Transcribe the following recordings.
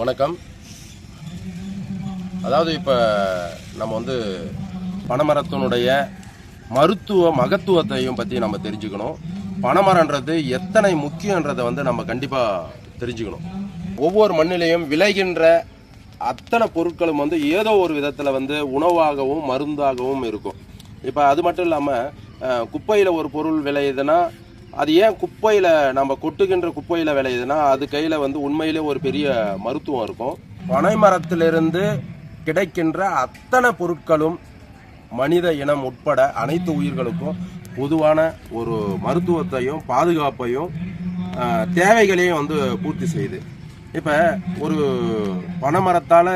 வணக்கம். அதாவது இப்போ நம்ம வந்து பனைமரத்தினுடைய மருத்துவ மகத்துவத்தையும் பற்றி நம்ம தெரிஞ்சுக்கணும். பனைமரன்றது எத்தனை முக்கியன்றதை வந்து நம்ம கண்டிப்பாக தெரிஞ்சுக்கணும். ஒவ்வொரு மண்ணிலையும் விளைகின்ற அத்தனை பொருட்களும் வந்து ஏதோ ஒரு விதத்தில் வந்து உணவாகவும் மருந்தாகவும் இருக்கும். இப்போ அது மட்டும் இல்லாமல் குப்பையில் ஒரு பொருள் விளையுதுன்னா அது ஏன் குப்பையில் நம்ம கொட்டுகின்ற குப்பையில் விளையுதுன்னா அது கையில் வந்து உண்மையிலே ஒரு பெரிய மருத்துவம் இருக்கும். பனை மரத்திலிருந்து கிடைக்கின்ற அத்தனை பொருட்களும் மனித இனம் உட்பட அனைத்து உயிர்களுக்கும் பொதுவான ஒரு மருத்துவத்தையும் பாதுகாப்பையும் தேவைகளையும் வந்து பூர்த்தி செய்யுது. இப்போ ஒரு பனைமரத்தால்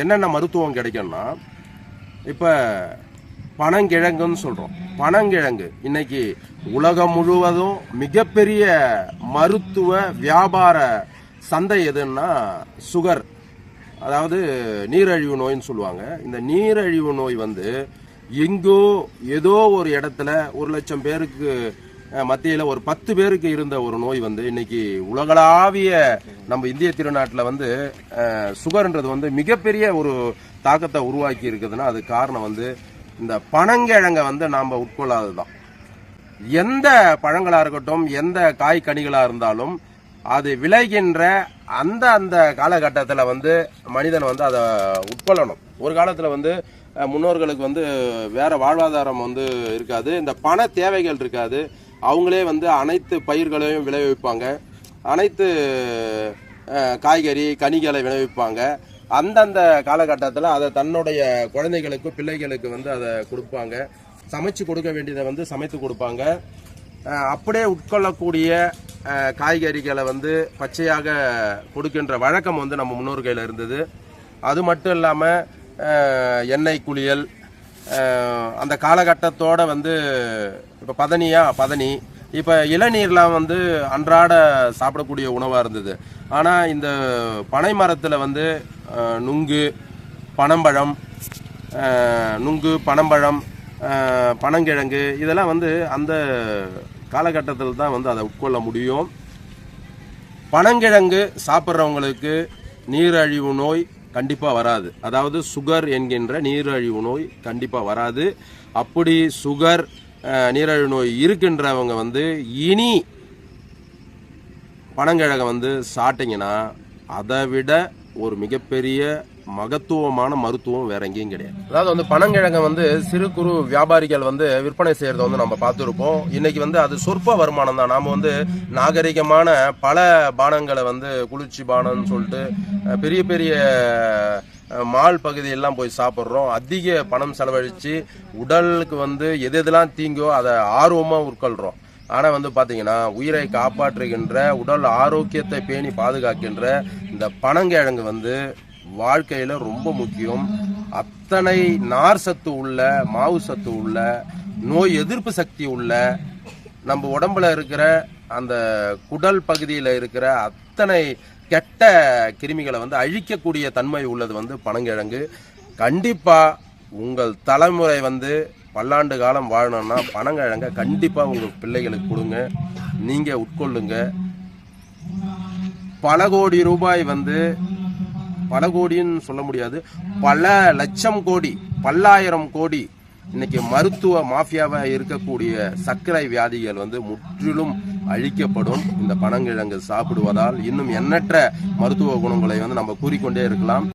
என்னென்ன மருத்துவம் கிடைக்கும்னா இப்போ பனங்கிழங்குன்னு சொல்கிறோம் பனங்கிழங்கு. இன்னைக்கு உலகம் முழுவதும் மிகப்பெரிய மருத்துவ வியாபார சந்தை எதுன்னா சுகர். அதாவது நீரழிவு நோயின்னு சொல்லுவாங்க. இந்த நீரழிவு நோய் வந்து எங்கோ ஏதோ ஒரு இடத்துல ஒரு லட்சம் பேருக்கு மத்தியில் ஒரு பத்து பேருக்கு இருந்த ஒரு நோய் வந்து இன்னைக்கு உலகளாவிய நம்ம இந்திய திருநாட்டில் வந்து சுகர்ன்றது வந்து மிகப்பெரிய ஒரு தாக்கத்தை உருவாக்கி இருக்குதுன்னா அது காரணம் வந்து இந்த பனங்கிழங்க வந்து நாம் உட்கொள்ளாது தான் எந்த பழங்களாக இருக்கட்டும் எந்த காய் கனிகளாக இருந்தாலும் அது விளைகின்ற அந்த அந்த காலகட்டத்தில் வந்து மனிதன் வந்து அதை உட்கொள்ளணும். ஒரு காலத்தில் வந்து முன்னோர்களுக்கு வந்து வேறு வாழ்வாதாரம் வந்து இருக்காது. இந்த பண தேவைகள் இருக்காது. அவங்களே வந்து அனைத்து பயிர்களையும் விளைவிப்பாங்க. அனைத்து காய்கறி கனிகளை விளைவிப்பாங்க. அந்தந்த காலகட்டத்தில் அதை தன்னுடைய குழந்தைகளுக்கு பிள்ளைகளுக்கு வந்து அதை கொடுப்பாங்க. சமைச்சு கொடுக்க வேண்டியதை வந்து சமைத்து கொடுப்பாங்க. அப்படியே உட்கொள்ளக்கூடிய காய்கறிகளை வந்து பச்சையாக கொடுக்கின்ற வழக்கம் வந்து நம்ம முன்னோர் கையில் இருந்தது. அது மட்டும் இல்லாமல் எண்ணெய் குளியல் அந்த காலகட்டத்தோட வந்து இப்போ பதனியா பதனி இப்போ இளநீர்லாம் வந்து அன்றாட சாப்பிடக்கூடிய உணவாக இருந்தது. ஆனால் இந்த பனை மரத்தில் வந்து நுங்கு பனம்பழம் நுங்கு பனம்பழம் பனங்கிழங்கு இதெல்லாம் வந்து அந்த காலகட்டத்தில் தான் வந்து அதை உட்கொள்ள முடியும். பனங்கிழங்கு சாப்பிட்றவங்களுக்கு நீரழிவு நோய் கண்டிப்பாக வராது. அதாவது சுகர் என்கின்ற நீரழிவு நோய் கண்டிப்பாக வராது. அப்படி சுகர் நீரழிவு நோய் இருக்குன்றவங்க வந்து இனி பனங்கிழங்கை வந்து சாப்பிட்டீங்கன்னா அதை விட ஒரு மிகப்பெரிய மகத்துவமான மருத்துவம் வேற எங்கேயும் கிடையாது. அதாவது வந்து பனங்கிழங்கை வந்து சிறு குறு வியாபாரிகள் வந்து விற்பனை செய்யறத வந்து நம்ம பார்த்துருப்போம். இன்னைக்கு வந்து அது சொற்ப வருமானம் தான். நாம வந்து நாகரிகமான பல பானங்களை வந்து குளிர்ச்சி பானம்னு சொல்லிட்டு பெரிய பெரிய மால் பகுதியெல்லாம் போய் சாப்பிட்றோம். அதிக பணம் செலவழித்து உடலுக்கு வந்து எது எதெல்லாம் தீங்கோ அதை ஆர்வமாக உட்கொள்கிறோம் ஆனால் வந்து பார்த்தீங்கன்னா உயிரை காப்பாற்றுகின்ற உடல் ஆரோக்கியத்தை பேணி பாதுகாக்கின்ற இந்த பனங்கிழங்கு வந்து வாழ்க்கையில் ரொம்ப முக்கியம். அத்தனை நார் சத்து உள்ள மாவு சத்து உள்ள நோய் எதிர்ப்பு சக்தி உள்ள நம்ம உடம்புல இருக்கிற அந்த குடல் பகுதியில் இருக்கிற அத்தனை கெட்ட கிருமிகளை வந்து அழிக்கக்கூடிய தன்மை உள்ளது வந்து பனங்கிழங்கு. கண்டிப்பாக உங்கள் தலைமுறை வந்து பல்லாண்டு காலம் வாழணும்னா பனங்கிழங்கை கண்டிப்பாக உங்கள் பிள்ளைகளுக்கு கொடுங்க. நீங்கள் உட்கொள்ளுங்க. பல கோடி ரூபாய் வந்து பல கோடின்னு சொல்ல முடியாது. பல லட்சம் கோடி பல்லாயிரம் கோடி இன்னைக்கு மருத்துவ மாஃபியாவாக இருக்கக்கூடிய சர்க்கரை வியாதிகள் வந்து முற்றிலும் அழிக்கப்படும். இந்த பனங்கிழங்கு சாப்பிடுவதால் இன்னும் எண்ணற்ற மருத்துவ குணங்களை வந்து நம்ம கூறிக்கொண்டே இருக்கலாம்.